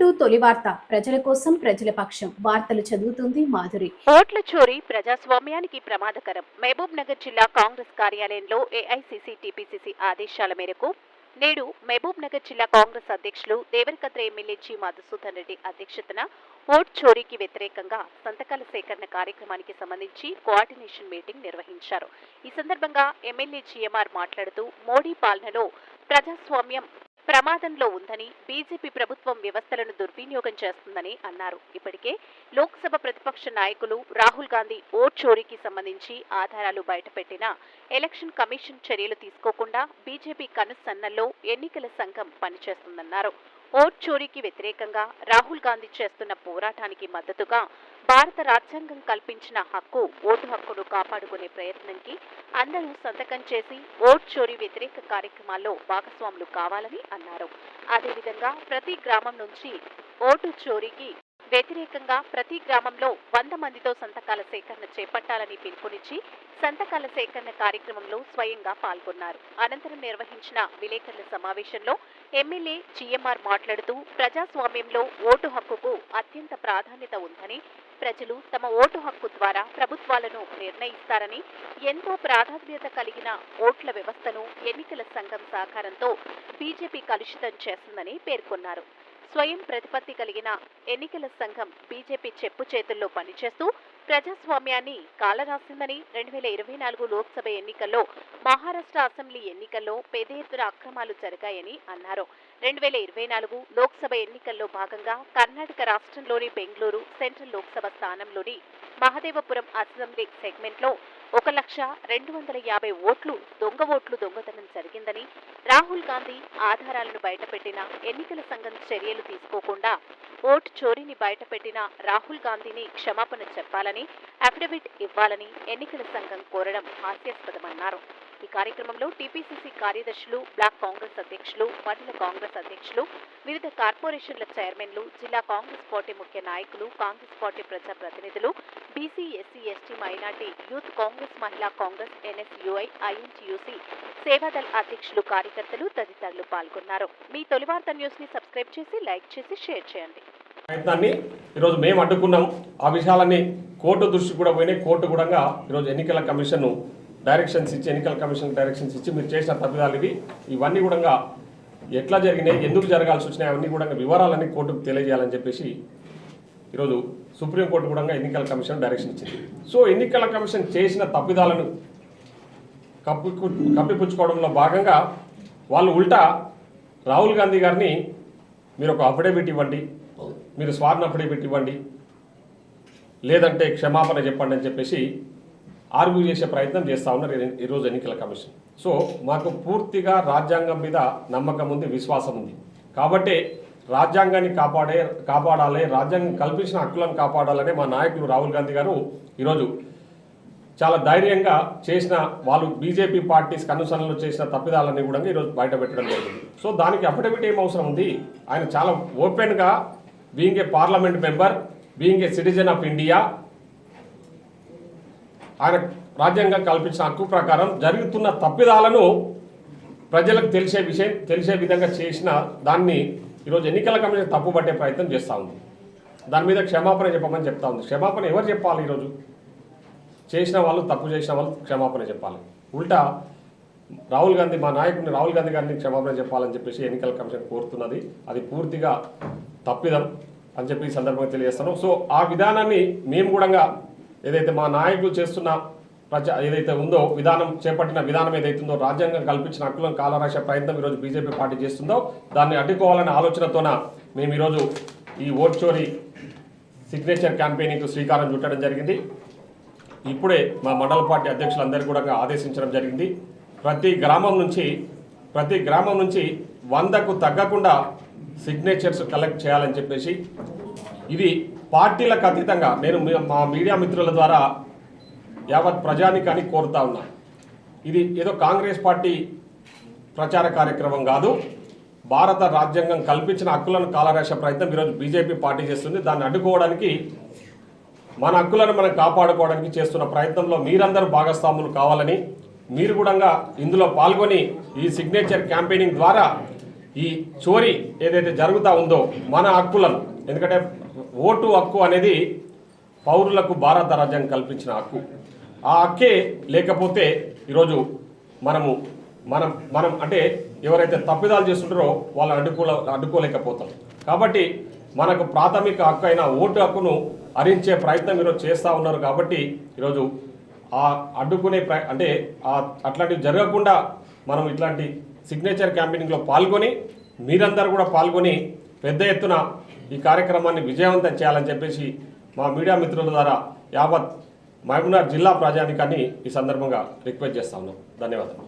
To తొలి వార్త. ప్రజల కోసం ప్రజల పక్షం. వార్తలు చదువుతుంది మాధురి. ఓట్ల చోరీ ప్రజాస్వామ్యానికి ప్రమాదకరం. మహబూబ్ నగర్ జిల్లా కాంగ్రెస్ కార్యాలయంలో ఏఐసిసి టిపిసిసి ఆదేశాల మేరకు నేడు మహబూబ్ నగర్ జిల్లా కాంగ్రెస్ అధ్యక్షులు దేవరకద్ర ఎమ్మెల్యే జి. మధుసూదన్ రెడ్డి అధ్యక్షతన ఓట్ చోరీకి వ్యతిరేకంగా సంతకాల సేకరణ కార్యక్రమానికి సంబంధించి కోఆర్డినేషన్ మీటింగ్ నిర్వహించారు. ఈ సందర్భంగా ఎమ్మెల్యే జిఎంఆర్ మాట్లాడుతూ మోడీ పాలనలో ప్రజాస్వామ్యం ప్రమాదంలో ఉందని బీజేపీ ప్రభుత్వం వ్యవస్థలను దుర్వినియోగం చేస్తుందని అన్నారు. ఇప్పటికే లోక్సభ ప్రతిపక్ష నాయకులు రాహుల్ గాంధీ ఓట్ చోరీకి సంబంధించి ఆధారాలు బయటపెట్టినా ఎలక్షన్ కమిషన్ చర్యలు తీసుకోకుండా బీజేపీ కనుసన్నల్లో ఎన్నికల సంఘం పనిచేస్తుందన్నారు. ఓట్ చోరీకి వ్యతిరేకంగా రాహుల్ గాంధీ చేస్తున్న పోరాటానికి మద్దతుగా భారత రాజ్యాంగం కల్పించిన హక్కు ఓటు హక్కును కాపాడుకునే ప్రయత్నంకి అందరూ సంతకం చేసి ఓట్ చోరీ వ్యతిరేక కార్యక్రమాల్లో భాగస్వాములు కావాలని అన్నారు. అదేవిధంగా ప్రతి గ్రామం నుంచి ఓటు చోరీకి వ్యతిరేకంగా ప్రతి గ్రామంలో వంద మందితో సంతకాల సేకరణ చేపట్టాలని పిలుపునిచ్చి సంతకాల సేకరణ కార్యక్రమంలో స్వయంగా పాల్గొన్నారు. అనంతరం నిర్వహించిన విలేకరుల సమావేశంలో ఎమ్మెల్యే జీఎంఆర్ మాట్లాడుతూ ప్రజాస్వామ్యంలో ఓటు హక్కుకు అత్యంత ప్రాధాన్యత ఉందని ప్రజలు తమ ఓటు హక్కు ద్వారా ప్రభుత్వాలను నిర్ణయిస్తారని ఎంతో ప్రాధాన్యత కలిగిన ఓట్ల వ్యవస్థను ఎన్నికల సంఘం సహకారంతో బీజేపీ కలుషితం చేస్తుందని పేర్కొన్నారు. స్వయం ప్రతిపత్తి కలిగిన ఎన్నికల సంఘం బీజేపీ చెప్పు చేతుల్లో పనిచేస్తూ ప్రజాస్వామ్యాన్ని కాలరాసిందని రెండు వేల ఇరవై నాలుగు లోక్సభ ఎన్నికల్లో మహారాష్ట్ర అసెంబ్లీ ఎన్నికల్లో పెద్ద ఎత్తున అక్రమాలు జరిగాయని అన్నారు. రెండు వేల ఇరవై నాలుగు లోక్సభ ఎన్నికల్లో భాగంగా కర్ణాటక రాష్ట్రంలోని బెంగళూరు సెంట్రల్ లోక్సభ స్థానంలోని మహదేవపురం అసెంబ్లీ సెగ్మెంట్లో ఒక లక్ష రెండు వందల యాభై ఓట్లు దొంగ ఓట్లు దొంగతనం జరిగిందని రాహుల్ గాంధీ ఆధారాలను బయటపెట్టిన ఎన్నికల సంఘం చర్యలు తీసుకోకుండా ఓటు చోరీని బయటపెట్టిన రాహుల్ గాంధీని క్షమాపణ చెప్పాలని అఫిడవిట్ ఇవ్వాలని ఎన్నికల సంఘం కోరడం హాస్యాస్పదమన్నారు. ఈ కార్యక్రమంలో టీపీసీసీ కార్యదర్శులు బ్లాక్ కాంగ్రెస్ అధ్యక్షులు మండల కాంగ్రెస్ అధ్యక్షులు వివిధ కార్పొరేషన్ల చైర్మన్లు జిల్లా కాంగ్రెస్ పార్టీ ముఖ్య నాయకులు కాంగ్రెస్ పార్టీ ప్రజా ప్రతినిధులు BC SC ST minority youth Congress మహిళా కాంగ్రెస్ ఎన్ఎస్యుఐ ఐఎన్టీయూసీ సేవాదల్ అధ్యక్షులు కార్యకర్తలు తదితరులు పాల్గొన్నారు. మీ తొలివార్త న్యూస్ని సబ్స్క్రైబ్ చేసి లైక్ చేసి షేర్ చేయండి. ప్రయత్నాన్ని ఈరోజు మేము అడ్డుకున్నాం. ఆ విషయాలన్నీ కోర్టు దృష్టి కూడా పోయినాయి. కోర్టు కూడా ఈరోజు ఎన్నికల కమిషన్ డైరెక్షన్స్ ఇచ్చి ఎన్నికల కమిషన్ డైరెక్షన్స్ ఇచ్చి మీరు చేసిన తప్పిదాలు ఇవి. ఇవన్నీ కూడా ఎట్లా జరిగినాయి ఎందుకు జరగాల్సి వచ్చినాయి అవన్నీ కూడా వివరాలన్నీ కోర్టుకు తెలియజేయాలని చెప్పేసి ఈరోజు సుప్రీంకోర్టు కూడా ఎన్నికల కమిషన్ డైరెక్షన్ ఇచ్చింది. సో ఎన్నికల కమిషన్ చేసిన తప్పిదాలను కప్పి కప్పిపుచ్చుకోవడంలో భాగంగా వాళ్ళు ఉల్టా రాహుల్ గాంధీ గారిని మీరు ఒక అఫిడవిట్ ఇవ్వండి మీరు స్వార్థ అఫిడవిట్ ఇవ్వండి లేదంటే క్షమాపణ చెప్పండి అని చెప్పేసి ఆర్గ్యూ చేసే ప్రయత్నం చేస్తూ ఉన్నారు ఈ- ఈరోజు ఎన్నికల కమిషన్. సో మాకు పూర్తిగా రాజ్యాంగం మీద నమ్మకం ఉంది విశ్వాసం ఉంది. కాబట్టి రాజ్యాంగాన్ని కాపాడే కాపాడాలి రాజ్యాంగం కల్పించిన హక్కులను కాపాడాలనే మా నాయకులు రాహుల్ గాంధీ గారు ఈరోజు చాలా ధైర్యంగా చేసిన వాళ్ళు బీజేపీ పార్టీస్ కనుసరణలు చేసిన తప్పిదాలన్నీ కూడా ఈరోజు బయట పెట్టడం జరిగింది. సో దానికి అఫిడవిట్ ఏం అవసరం ఉంది? ఆయన చాలా ఓపెన్గా being a parliament member being a citizen of India ఆయన రాజ్యాంగం కల్పించిన హక్కు ప్రకారం జరుగుతున్న తప్పిదాలను ప్రజలకు తెలిసే విషయం తెలిసే విధంగా చేసిన దాన్ని ఈరోజు ఎన్నికల కమిషన్ తప్పుపట్టే ప్రయత్నం చేస్తూ ఉంది. దాని మీద క్షమాపణ చెప్పమని చెప్తా ఉంది. క్షమాపణ ఎవరు చెప్పాలి ఈరోజు? చేసిన వాళ్ళు తప్పు చేసిన వాళ్ళు క్షమాపణ చెప్పాలి. ఉల్టా రాహుల్ గాంధీ మా నాయకుడిని రాహుల్ గాంధీ గారిని క్షమాపణ చెప్పాలని చెప్పేసి ఎన్నికల కమిషన్ కోరుతున్నది. అది పూర్తిగా తప్పిదం అని చెప్పి ఈ సందర్భంగా తెలియజేస్తాను సో ఆ విధానాన్ని మేము కూడా ఏదైతే మా నాయకులు చేస్తున్న ప్రజా ఏదైతే ఉందో విధానం చేపట్టిన విధానం ఏదైతే ఉందో రాజ్యాంగం కల్పించిన హక్కులను కాలరాసే ప్రయత్నం ఈరోజు బీజేపీ పార్టీ చేస్తుందో దాన్ని అడ్డుకోవాలనే ఆలోచనతోన మేము ఈరోజు ఈ ఓట్ చోరీ సిగ్నేచర్ క్యాంపెయినింగ్కు శ్రీకారం చుట్టడం జరిగింది. ఇప్పుడే మా మండల పార్టీ అధ్యక్షులందరూ కూడా ఆదేశించడం జరిగింది. ప్రతి గ్రామం నుంచి ప్రతి గ్రామం నుంచి వందకు తగ్గకుండా సిగ్నేచర్స్ కలెక్ట్ చేయాలని చెప్పేసి ఇది పార్టీలకు అతీతంగా నేను మీ- మా మీడియా మిత్రుల ద్వారా యావత్ ప్రజానికాన్ని కోరుతా ఉన్నా. ఇది ఏదో కాంగ్రెస్ పార్టీ ప్రచార కార్యక్రమం కాదు. భారత రాజ్యాంగం కల్పించిన హక్కులను కాలరాసే ప్రయత్నం ఈరోజు బీజేపీ పార్టీ చేస్తుంది. దాన్ని అడ్డుకోవడానికి మన హక్కులను మనం కాపాడుకోవడానికి చేస్తున్న ప్రయత్నంలో మీరందరూ భాగస్వాములు కావాలని మీరు కూడా ఇందులో పాల్గొని ఈ సిగ్నేచర్ క్యాంపెయినింగ్ ద్వారా ఈ చోరీ ఏదైతే జరుగుతూ ఉందో మన హక్కులను. ఎందుకంటే ఓటు హక్కు అనేది పౌరులకు భారత రాజ్యం కల్పించిన హక్కు. ఆ హక్కే లేకపోతే ఈరోజు మనము మనం మనం అంటే ఎవరైతే తప్పిదాలు చేస్తుంటారో వాళ్ళని అడ్డుకోలే అడ్డుకోలేకపోతాం. కాబట్టి మనకు ప్రాథమిక హక్కు అయిన ఓటు హక్కును హరించే ప్రయత్నం ఈరోజు చేస్తూ ఉన్నారు కాబట్టి ఈరోజు ఆ అడ్డుకునే ప్ర అంటే ఆ అట్లాంటివి జరగకుండా మనం ఇట్లాంటి సిగ్నేచర్ క్యాంపెయినింగ్లో పాల్గొని మీరందరూ కూడా పాల్గొని పెద్ద ఎత్తున ఈ కార్యక్రమాన్ని విజయవంతం చేయాలని చెప్పేసి మా మీడియా మిత్రుల ద్వారా యావత్ మహబూబ్నగర్ జిల్లా ప్రజానికాన్ని ఈ సందర్భంగా రిక్వెస్ట్ చేస్తా ఉన్నాం. ధన్యవాదాలు.